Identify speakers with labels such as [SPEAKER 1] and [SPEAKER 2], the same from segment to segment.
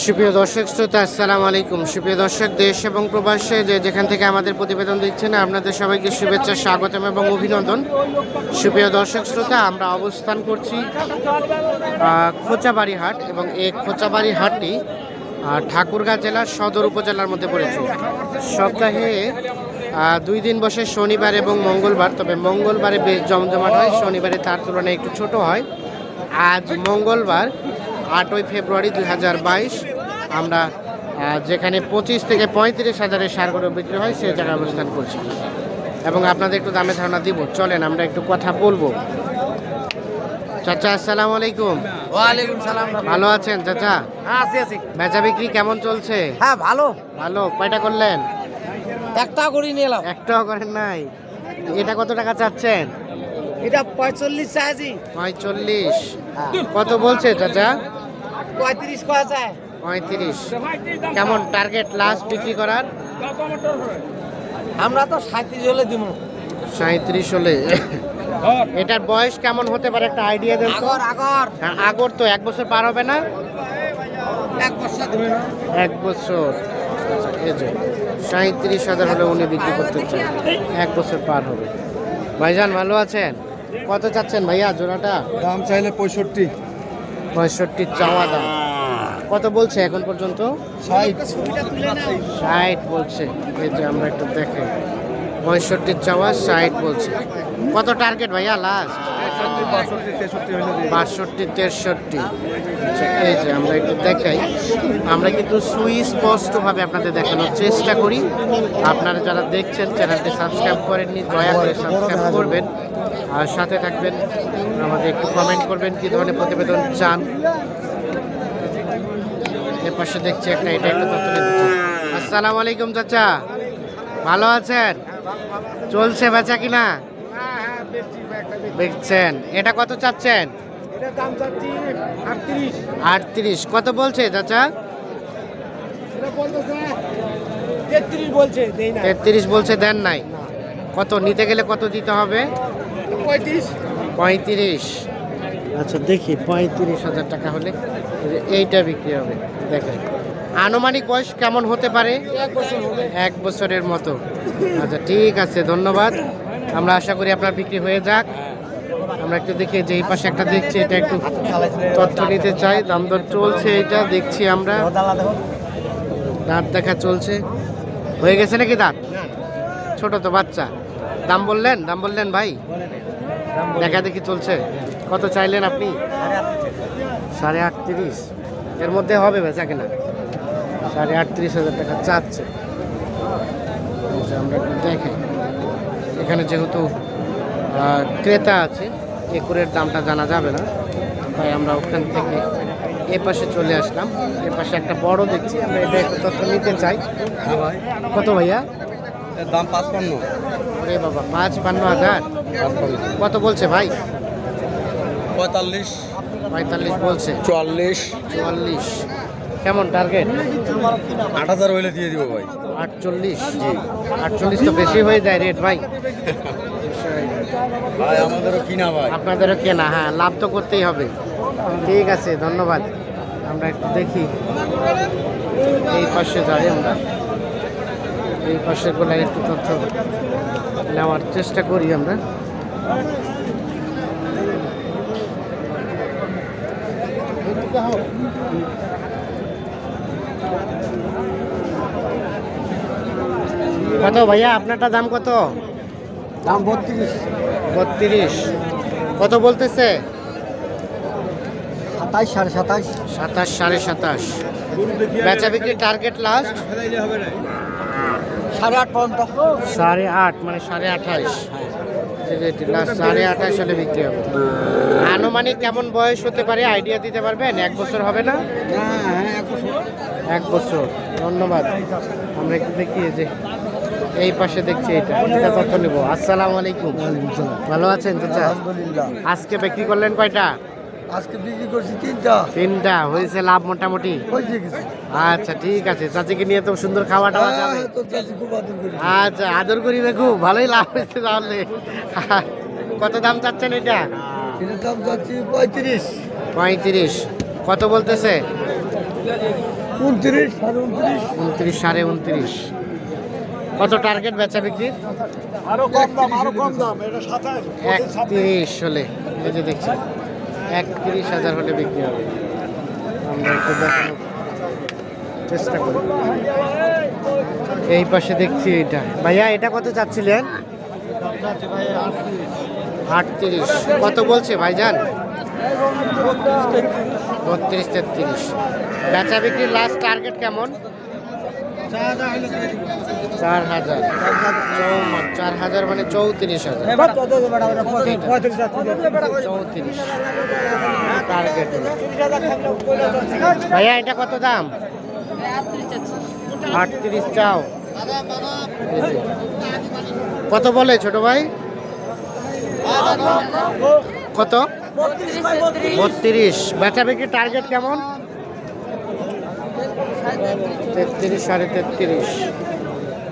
[SPEAKER 1] সুপ্রিয় দর্শক শ্রোতা, আসসালামু আলাইকুম। সুপ্রিয় দর্শক, দেশ এবং প্রবাসে যে যেখান থেকে আমাদের প্রতিবেদন দিচ্ছেন আপনাদের সবাইকে শুভেচ্ছা, স্বাগতম এবং অভিনন্দন। সুপ্রিয় দর্শক শ্রোতা, আমরা অবস্থান করছি খোঁচাবাড়ি হাট এবং এই খোঁচাবাড়ি হাটটি ঠাকুরগাঁ জেলার সদর উপজেলার মধ্যে পড়েছে। সপ্তাহে দুই দিন বসে শনিবার এবং মঙ্গলবার, তবে মঙ্গলবারে বেশ জমজমাট হয়, শনিবারে তার তুলনায় একটু ছোট হয়। আজ মঙ্গলবার আটই ফেব্রুয়ারি দুই হাজার বাইশ। আমরা যেখানে পঁচিশ থেকে পঁয়ত্রিশ হাজারের সারগুলো বিক্রি হয় সেই জায়গায় অবস্থান করছি। এবং আপনাদের একটু দামে ধারণা দিব। চলেন আমরা একটু কথা বলব। চাচা আসসালামু আলাইকুম।
[SPEAKER 2] ওয়ালাইকুম সালাম
[SPEAKER 1] ভালো। আছেন চাচা?
[SPEAKER 2] হ্যাঁ আছি আছি।
[SPEAKER 1] বেচা বিক্রি কেমন চলছে?
[SPEAKER 2] হ্যাঁ ভালো।
[SPEAKER 1] ভালো কয়টা করলেন?
[SPEAKER 2] একটা করে নিয়ে এলাম।
[SPEAKER 1] একটাও করেন নাই। এটা কত টাকা চাচ্ছেন?
[SPEAKER 2] এটা পঁয়তাল্লিশ চাইছি।
[SPEAKER 1] পঁয়তাল্লিশ। কত বলছে চাচা?
[SPEAKER 2] পঁয়ত্রিশ কয়া চায়
[SPEAKER 1] পঁয়ত্রিশ। কেমন টার্গেট লাস্ট বিক্রি করার?
[SPEAKER 2] আমরা তো সাঁত্রিশ হলে দিব
[SPEAKER 1] সাঁত্রিশ হলে। এটার বয়স কেমন হতে পারে একটা আইডিয়া দেন তো?
[SPEAKER 2] আগর আগর।
[SPEAKER 1] হ্যাঁ, আগর তো এক বছর পার হবে না?
[SPEAKER 2] এক বছর
[SPEAKER 1] এক বছর। এই যে সাঁত্রিশ হাজার হলে উনি বিক্রি করতে চান এক বছর পার হবে। ভাইজান ভালো আছেন? কত চাচ্ছেন ভাইয়া জোড়াটা?
[SPEAKER 3] দাম চাইলে পঁয়ষট্টি।
[SPEAKER 1] পঁয়ষট্টি চাওয়া দাম। কত বলছে এখন পর্যন্ত?
[SPEAKER 3] ষাট
[SPEAKER 1] বলছে। এই যে আমরা একটু দেখে। পঁয়ষট্টি চাওয়া ষাট বলছে। কত টার্গেট ভাইয়া লাস্ট।
[SPEAKER 3] বাষট্টি তেষট্টি।
[SPEAKER 1] আচ্ছা, এই যে আমরা একটু দেখাই। আমরা কিন্তু সুস্পষ্টভাবে আপনাদের দেখানোর চেষ্টা করি। আপনারা যারা দেখছেন চ্যানেলটি সাবস্ক্রাইব করেননি দয়া করে সাবস্ক্রাইব করবেন। আর সাথে থাকবেন, আমাদের একটু কমেন্ট করবেন কি ধরনের প্রতিবেদন চান। এর পাশে দেখছি একটা, এটা একটা তথ্য আসসালামু আলাইকুম চাচা, ভালো আছেন? চলছে বেচা কিনা? দেখছেন এটা কত চাচ্ছেন?
[SPEAKER 2] আটত্রিশ।
[SPEAKER 1] কত বলছে চাচা?
[SPEAKER 2] তেত্রিশ বলছে,
[SPEAKER 1] দেন নাই। কত নিতে গেলে কত দিতে হবে?
[SPEAKER 2] পঁয়ত্রিশ।
[SPEAKER 1] পঁয়ত্রিশ। আচ্ছা দেখি পঁয়ত্রিশ হাজার টাকা হলে এইটা বিক্রি হবে দেখেন। আনুমানিক বয়স কেমন হতে পারে?
[SPEAKER 2] এক বছর
[SPEAKER 1] এক বছরের মতো। আচ্ছা ঠিক আছে ধন্যবাদ। আমরা আশা করি আপনার বিক্রি হয়ে যাক। আমরা একটু দেখি যে এই পাশে একটা দেখছি এটা একটু তথ্য নিতে চাই। দাম দর চলছে এটা দেখছি আমরা। দাঁত দেখা চলছে। হয়ে গেছে নাকি দাঁত? ছোট তো বাচ্চা। দাম বললেন দাম বললেন ভাই? দেখা দেখি চলছে। কত চাইলেন আপনি? সাড়ে আটত্রিশ। এর মধ্যে হবে বেচা কিনা। সাড়ে আটত্রিশ হাজার টাকা চাচ্ছে। আমরা একটু দেখাই এখানে যেহেতু ক্রেতা আছে একুরের দামটা জানা যাবে না। তাই আমরা ওখান থেকে এ পাশে চলে আসলাম। এ পাশে একটা বড় দেখছি। আমরা এটা একটু তথ্য নিতে চাই।
[SPEAKER 3] হ্যাঁ
[SPEAKER 1] কত ভাইয়া?
[SPEAKER 3] দাম পাঁচপান্ন।
[SPEAKER 1] ওরে বাবা পাঁচ পান্ন হাজার? কত বলছে ভাই?
[SPEAKER 3] পঁয়তাল্লিশ।
[SPEAKER 1] পঁয়তাল্লিশ বলছে।
[SPEAKER 3] চুয়াল্লিশ।
[SPEAKER 1] চুয়াল্লিশ। কেমন টার্গেট
[SPEAKER 3] আট হাজার হইলে দিয়ে দিব ভাই।
[SPEAKER 1] আটচল্লিশ? আটচল্লিশ তো বেশি হয়ে যায় রেট ভাই।
[SPEAKER 3] ভাই আমাদেরও কিনা ভাই।
[SPEAKER 1] আপনাদেরও কেনা হ্যাঁ লাভ তো করতেই হবে। ঠিক আছে ধন্যবাদ। আমরা একটু দেখি। এই পাশে যাই আমরা। এই পাশে গোলায় একটু তথ্য নেওয়ার চেষ্টা করি আমরা। কত ভাইয়া? আপনারটা দাম কত?
[SPEAKER 2] দাম বত্রিশ।
[SPEAKER 1] বত্রিশ। কত বলতেছে?
[SPEAKER 2] সাতাইশ সাড়ে সাতাইশ
[SPEAKER 1] সাতাশ সাড়ে সাতাশ। বেচা বিক্রি টার্গেট লাস্ট
[SPEAKER 2] সাড়ে আট পর্যন্ত।
[SPEAKER 1] সাড়ে আট মানে সাড়ে আঠাশ। লাস্ট সাড়ে আঠাশ হলে বিক্রি হবে। আনুমানিক কেমন বয়স হতে পারে? আইডিয়া দিতে পারবেন? এক বছর হবে না?
[SPEAKER 2] হ্যাঁ এক বছর।
[SPEAKER 1] এক বছর ধন্যবাদ। আমরা একটু দেখি এই যে এই পাশে দেখছি এটা। এটা তথ্য নেব। আসসালামু আলাইকুম। ভালো আছেন চাচা? আজকে বিক্রি করলেন কয়টা?
[SPEAKER 2] আজকে বিক্রি করছি তিনটা।
[SPEAKER 1] তিনটা হয়েছে লাভ মোটামুটি?
[SPEAKER 2] হয়েছে কিছু।
[SPEAKER 1] আচ্ছা ঠিক আছে। চাচিকে নিয়ে তো সুন্দর খাওয়া টাওয়া যাবে।
[SPEAKER 2] হ্যাঁ, তো চাষি খুব আদর করি।
[SPEAKER 1] আচ্ছা আদর করি খুব। ভালোই লাভ হয়েছে তাহলে। কত দাম চাচ্ছেন এটা?
[SPEAKER 2] এটার দাম যাচ্ছি পঁয়ত্রিশ।
[SPEAKER 1] পঁয়ত্রিশ। কত বলতেছে?
[SPEAKER 2] উনত্রিশ সাড়ে উনত্রিশ।
[SPEAKER 1] উনত্রিশ সাড়ে উনত্রিশ। কত টার্গেট বেচা বিক্রির
[SPEAKER 2] আরও কম দাম আরও কম দাম। এটা সাতাশ।
[SPEAKER 1] একত্রিশ হলে। এই যে দেখছি। একত্রিশ হাজার হলে বিক্রি হবে। আমরা একটু চেষ্টা করি। এই পাশে দেখছি এটা। ভাইয়া, এটা কত চাচ্ছিলেন? আটত্রিশ। কত বলছে ভাইজান? বত্রিশ তেত্রিশ। বেচা বিক্রির লাস্ট টার্গেট কেমন? চার হাজার। চার হাজার মানে চৌত্রিশ হাজার। চৌত্রিশ টার্গেট ভাইয়া এটা কত দাম? আটত্রিশ চাও। কত বলে ছোট ভাই? কত? বত্রিশ। বেচা বিক্রি টার্গেট কেমন? তেত্রিশ সাড়ে তেত্রিশ।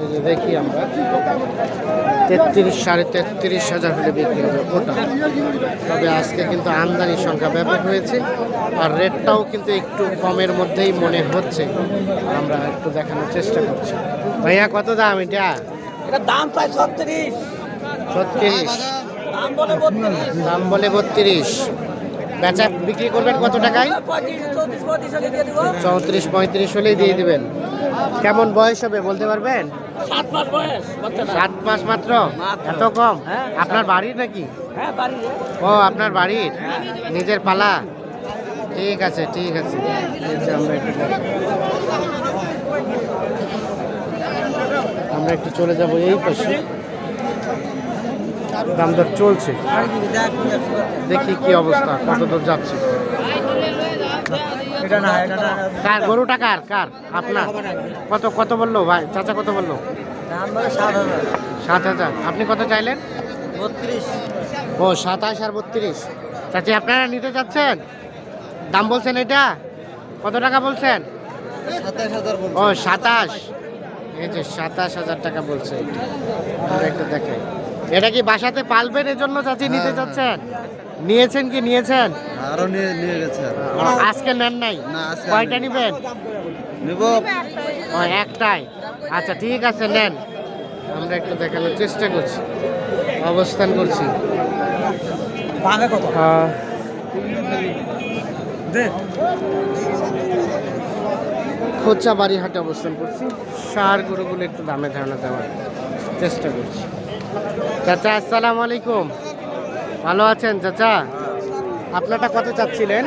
[SPEAKER 1] এই যে দেখি আমরা। তেত্রিশ সাড়ে তেত্রিশ হাজার হলে বিক্রি হবে ওটা। তবে আজকে কিন্তু আমদানির সংখ্যা ব্যাপক হয়েছে আর রেটটাও কিন্তু একটু কমের মধ্যেই মনে হচ্ছে। আমরা একটু দেখানোর চেষ্টা করছি। ভাইয়া কত দাম এটা?
[SPEAKER 2] এটা দাম প্রায় ছত্রিশ।
[SPEAKER 1] ছত্রিশ।
[SPEAKER 2] দাম বলে বত্রিশ।
[SPEAKER 1] দাম বলে বত্রিশ। বেচা বিক্রি করবেন কত টাকায়?
[SPEAKER 2] চৌত্রিশ পঁয়ত্রিশ
[SPEAKER 1] হলেই দিয়ে দিবেন। কেমন বয়স হবে বলতে পারবেন?
[SPEAKER 2] সাত মাস
[SPEAKER 1] মাত্র? এত কম? আপনার বাড়ির নাকি?
[SPEAKER 2] হ্যাঁ
[SPEAKER 1] ও আপনার বাড়ির? নিজের পালা? ঠিক আছে ঠিক আছে। আমরা একটু আমরা একটু চলে যাব এই পাশে। দাম দর চলছে। দেখি কি অবস্থা কত দূর যাচ্ছে।
[SPEAKER 2] এটা না
[SPEAKER 1] কার গরুটা কার কার? আপনার? কত কত বলল ভাই? চাচা কত বলল?
[SPEAKER 2] সাত হাজার।
[SPEAKER 1] আপনি কত চাইলেন?
[SPEAKER 2] বত্রিশ।
[SPEAKER 1] ও সাতাশ আর বত্রিশ। চাচি আপনারা নিতে চাচ্ছেন দাম বলছেন এটা? কত টাকা বলছেন?
[SPEAKER 2] সাতাশ হাজার
[SPEAKER 1] ও সাতাশ। এই যে সাতাশ হাজার টাকা বলছে। একটু দেখাই এটা কি বাসাতে পালবেন এজন্য চাচি নিতে চাচ্ছেন? নিয়েছেন কি নিয়েছেন?
[SPEAKER 3] আরও নিয়ে নিয়ে গেছে
[SPEAKER 1] আজকে নেন নাই? কয়টা নেবেন?
[SPEAKER 3] নিব।
[SPEAKER 1] ও একটাই। আচ্ছা ঠিক আছে নেন। আমরা একটু দেখানোর চেষ্টা করছি। অবস্থান করছি।
[SPEAKER 2] দে।
[SPEAKER 1] খোঁচা বাড়ি হাটে অবস্থান করছি। সার গরুগুলো একটু দামে ধারণা দেওয়ার চেষ্টা করছি। চাচা আসসালামু আলাইকুম। ভালো আছেন চাচা? আপনারটা কত চাচ্ছিলেন?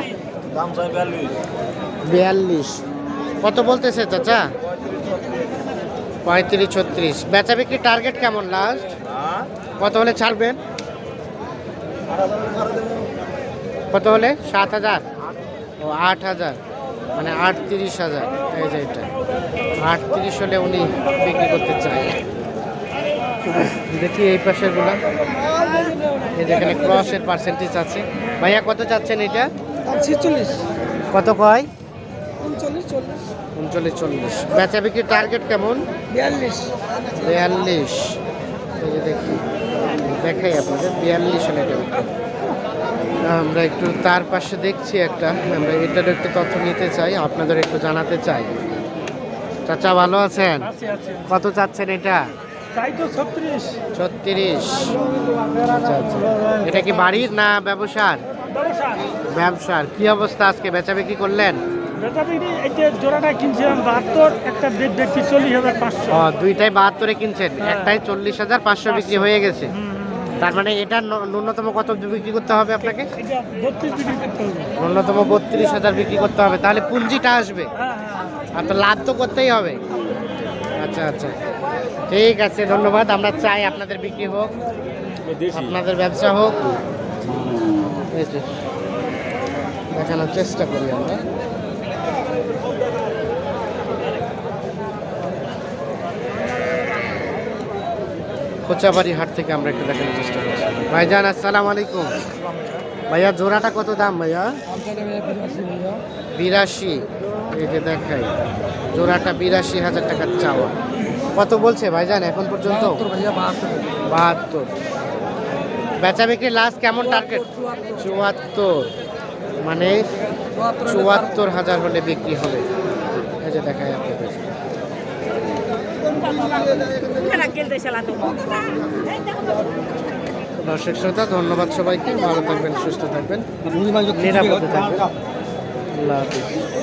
[SPEAKER 2] বিয়াল্লিশ।
[SPEAKER 1] বিয়াল্লিশ। কত বলতেছে চাচা? পঁয়ত্রিশ ছত্রিশ। বেচা বিক্রি টার্গেট কেমন লাস্ট কত হলে ছাড়বেন? কত হলে? সাত হাজার? ও আট হাজার। মানে আটত্রিশ হাজার। এই যে এটা। আটত্রিশ হলে উনি বিক্রি করতে চায়। দেখি এই পাশেরগুলা এই যেখানে ক্রসের পার্সেন্টেজ আছে। ভাইয়া কত চাচ্ছেন এটা?
[SPEAKER 2] ছিচল্লিশ
[SPEAKER 1] কত কয়?
[SPEAKER 2] উনচল্লিশ চল্লিশ।
[SPEAKER 1] উনচল্লিশ চল্লিশ। বেচা বিক্রির টার্গেট কেমন?
[SPEAKER 2] বিয়াল্লিশ।
[SPEAKER 1] বিয়াল্লিশ। এই যে দেখি। দেখাই আপনাদের বিয়াল্লিশ হলে এটা আমরা একটু তার পাশে দেখছি একটা। আমরা এটার একটু তথ্য নিতে চাই আপনাদের একটু জানাতে চাই। চাচা ভালো আছেন? কত চাচ্ছেন এটা?
[SPEAKER 2] ছত্রিশ।
[SPEAKER 1] আচ্ছা আচ্ছা। এটা কি বাড়ির না ব্যবসার? ব্যবসার। কি অবস্থা আজকে? বেচা বিক্রি করলেন
[SPEAKER 4] বাহাত্তর
[SPEAKER 1] দুইটাই কিনছেন? একটাই চল্লিশ হাজার পাঁচশো বিক্রি হয়ে গেছে। তার মানে এটা ন্যূনতম কত বিক্রি করতে হবে আপনাকে? ন্যূনতম বত্রিশ হাজার বিক্রি করতে হবে। তাহলে পুঁজিটা আসবে।
[SPEAKER 4] হ্যাঁ হ্যাঁ।
[SPEAKER 1] আর তো লাভ তো করতেই হবে। আচ্ছা আচ্ছা। ঠিক আছে ধন্যবাদ। আমরা চাই আপনাদের বিক্রি হোক আপনাদের ব্যবসা হোক। দেখানোর চেষ্টা করি আমরা। কোচাবাড়ি হাট থেকে আমরা একটু দেখানোর চেষ্টা করছি। ভাইজান আসসালামু আলাইকুম। ভাইয়া জোড়াটা কত দাম ভাইয়া? বিরাশি এটা দেখাই। জোড়াটা বিরাশি হাজার টাকার চাওয়া। কত বলছে ভাই ভাইজান এখন পর্যন্ত? বাহাত্তর বেচা বিক্রি লাস্ট কেমন টার্গেট চুয়াত্তর। মানে চুয়াত্তর হাজার। হলে বিক্রি হবে। এই যে যে দেখায় আপনাদের। দর্শক শ্রোতা ধন্যবাদ সবাইকে। ভালো থাকবেন সুস্থ থাকবেন। নিরাপদে থাকবেন। আল্লাহ হাফিজ।